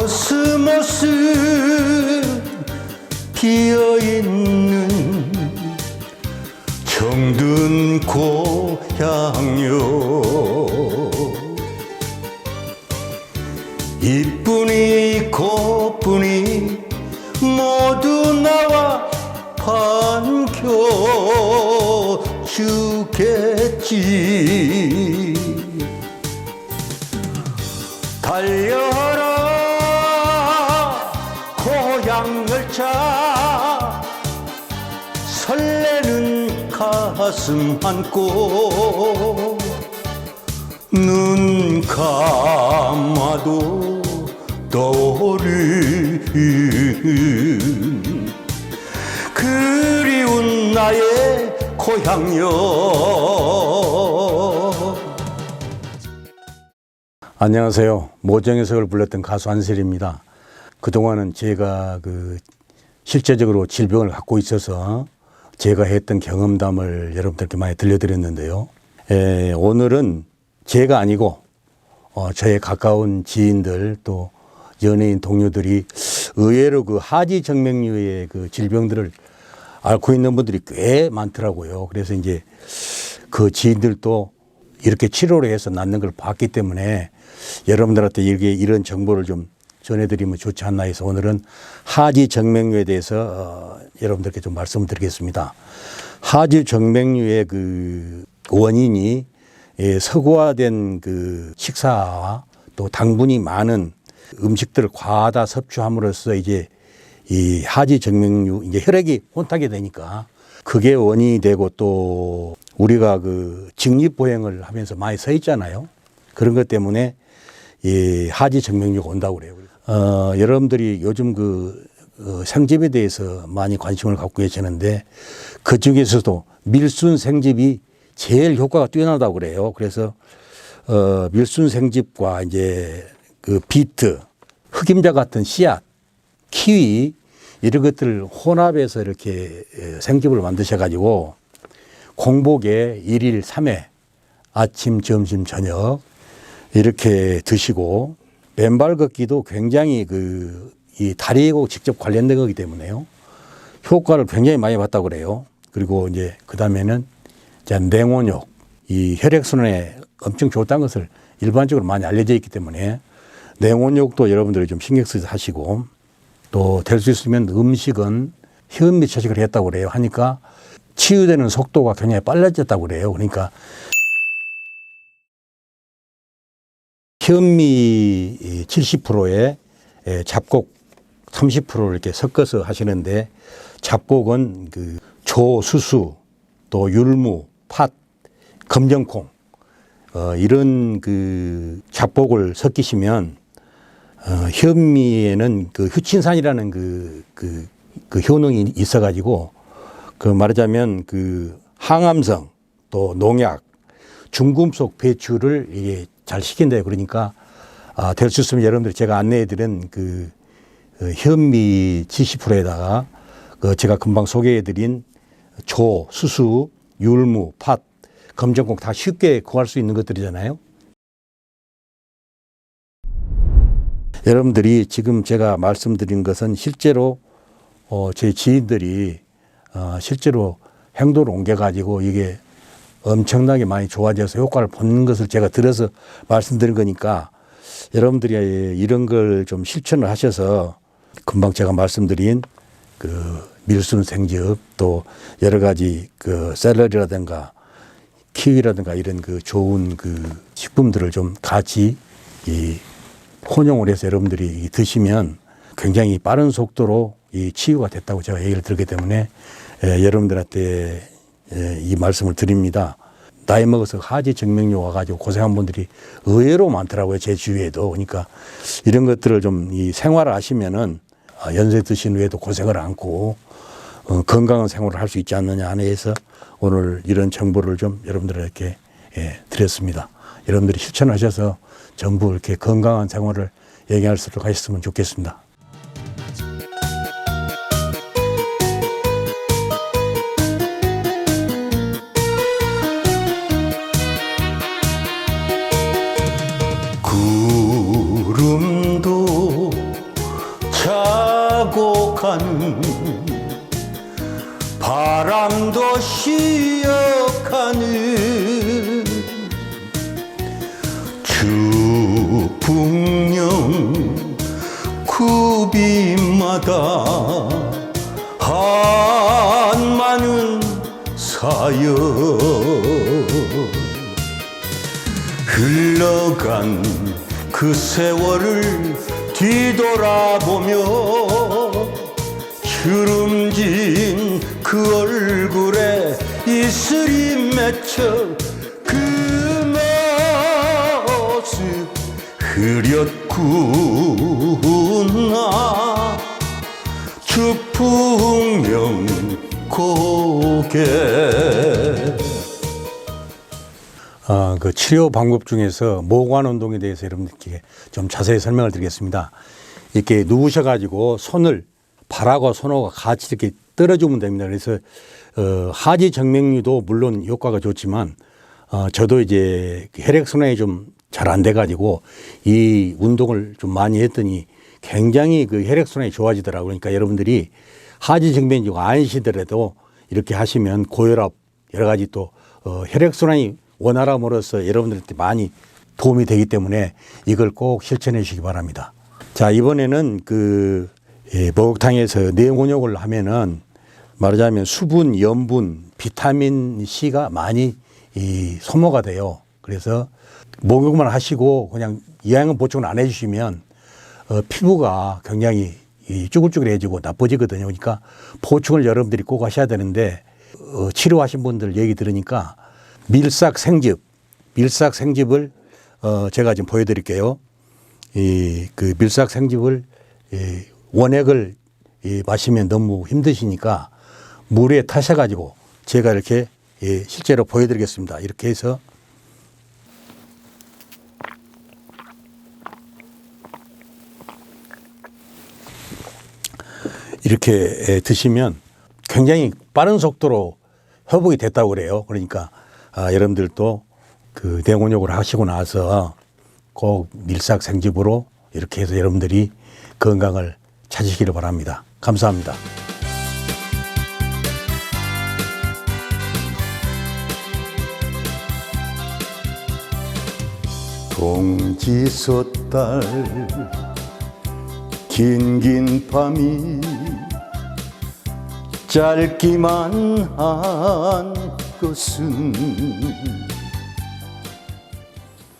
코스모스 피어있는 정든 고향요. 이뿐이 고뿐이 모두 나와 반겨 주겠지. 달려 가슴 안고 눈 감아도 떠오르는 그리운 나의 고향요 안녕하세요. 모정에서를 불렀던 가수 안셀입니다. 그동안은 제가 그 실제적으로 질병을 갖고 있어서 제가 했던 경험담을 여러분들께 많이 들려드렸는데요. 에, 오늘은 제가 아니고 어, 저의 가까운 지인들 또 연예인 동료들이 의외로 그 하지 정맥류의 그 질병들을 앓고 있는 분들이 꽤 많더라고요. 그래서 이제 그 지인들도 이렇게 치료를 해서 낫는 걸 봤기 때문에 여러분들한테 이렇게 이런 정보를 좀 전해드리면 좋지 않나 해서 오늘은 하지 정맥류에 대해서 어, 여러분들께 좀 말씀을 드리겠습니다. 하지 정맥류의 그 원인이 예, 서구화된 그 식사와 또 당분이 많은 음식들을 과다 섭취함으로써 이제 이 하지 정맥류 이제 혈액이 혼탁이 되니까 그게 원인이 되고 또 우리가 그 직립보행을 하면서 많이 서 있잖아요. 그런 것 때문에 이 하지 정맥류가 온다고 그래요. 어, 여러분들이 요즘 그 어, 생집에 대해서 많이 관심을 갖고 계시는데 그 중에서도 밀순 생집이 제일 효과가 뛰어나다고 그래요. 그래서 어, 밀순 생집과 이제 그 비트, 흑임자 같은 씨앗, 키위 이런 것들을 혼합해서 이렇게 에, 생집을 만드셔 가지고 공복에 일일 삼회 아침, 점심, 저녁 이렇게 드시고 맨발 걷기도 굉장히 그 이 다리하고 직접 관련된 거기 때문에요. 효과를 굉장히 많이 봤다고 그래요. 그리고 이제 그 다음에는 이제 냉온욕, 이 혈액순환에 엄청 좋다는 것을 일반적으로 많이 알려져 있기 때문에 냉온욕도 여러분들이 좀 신경 쓰서 하시고 또 될 수 있으면 음식은 현미 채식을 했다고 그래요. 하니까 치유되는 속도가 굉장히 빨라졌다고 그래요. 그러니까 현미 70%에 잡곡 30%를 이렇게 섞어서 하시는데 잡곡은 그 조, 수수, 또 율무, 팥, 검정콩 어, 이런 그 잡곡을 섞이시면 어, 현미에는 그 휴친산이라는 그, 그, 그 효능이 있어가지고 그 말하자면 그 항암성 또 농약 중금속 배출을 이게 잘 시킨대요. 그러니까 아, 될 수 있으면 여러분들 제가 안내해 드린 그 어, 현미 70%에다가 그 제가 금방 소개해 드린 조, 수수, 율무, 팥, 검정콩 다 쉽게 구할 수 있는 것들이잖아요. 여러분들이 지금 제가 말씀드린 것은 실제로 어, 제 지인들이 어, 실제로 행동을 옮겨가지고 이게 엄청나게 많이 좋아져서 효과를 본 것을 제가 들어서 말씀드린 거니까 여러분들이 이런 걸 좀 실천을 하셔서 금방 제가 말씀드린 그 밀순 생즙 또 여러 가지 그 샐러리라든가 키위라든가 이런 그 좋은 그 식품들을 좀 같이 이 혼용을 해서 여러분들이 드시면 굉장히 빠른 속도로 이 치유가 됐다고 제가 얘기를 들었기 때문에 에, 여러분들한테 에, 이 말씀을 드립니다. 나이 먹어서 하지 정맥류 와가지고 고생한 분들이 의외로 많더라고요. 제 주위에도. 그러니까 이런 것들을 좀 이 생활을 하시면은 아, 연세 드신 후에도 고생을 않고 어, 건강한 생활을 할 수 있지 않느냐 해서 오늘 이런 정보를 좀 여러분들에게 예, 드렸습니다. 여러분들이 실천하셔서 전부 이렇게 건강한 생활을 얘기할 수 있도록 하셨으면 좋겠습니다. 마다 한 많은 사연 흘러간 그 세월을 뒤돌아보며 주름진 그 얼굴에 이슬이 맺혀 그 모습 흐렸구나 주풍령 고개 어, 그 치료 방법 중에서 모관 운동에 대해서 여러분들께 좀 자세히 설명을 드리겠습니다. 이렇게 누우셔가지고 손을 발하고 손하고 같이 이렇게 떨어주면 됩니다. 그래서 어, 하지 정맥류도 물론 효과가 좋지만 어, 저도 이제 혈액 순환이 좀 잘 안 돼가지고 이 운동을 좀 많이 했더니 굉장히 그 혈액 순환이 좋아지더라고요. 그러니까 여러분들이 하지 정맥류가 아니시더라도 이렇게 하시면 고혈압 여러 가지 또 어, 혈액 순환이 원활함으로써 여러분들한테 많이 도움이 되기 때문에 이걸 꼭 실천해 주시기 바랍니다. 자 이번에는 그 예, 목욕탕에서 내원욕을 하면은 말하자면 수분, 염분, 비타민 C가 많이 이 소모가 돼요. 그래서 목욕만 하시고 그냥 이양은 보충을 안 해주시면 어, 피부가 굉장히 이 쭈글쭈글해지고 나빠지거든요. 그러니까 보충을 여러분들이 꼭 하셔야 되는데 어, 치료하신 분들 얘기 들으니까 밀싹 생즙, 밀싹 생즙을 어, 제가 지금 보여드릴게요. 이 그 밀싹 생즙을 이 원액을 이 마시면 너무 힘드시니까 물에 타셔가지고 제가 이렇게 예, 실제로 보여드리겠습니다. 이렇게 해서 이렇게 에, 드시면 굉장히 빠른 속도로 회복이 됐다고 그래요. 그러니까 아, 여러분들도 그 대곤욕을 하시고 나서 꼭 밀싹생즙으로 이렇게 해서 여러분들이 건강을 찾으시기를 바랍니다. 감사합니다. 동지섣달 긴긴 밤이 짧기만 한 것은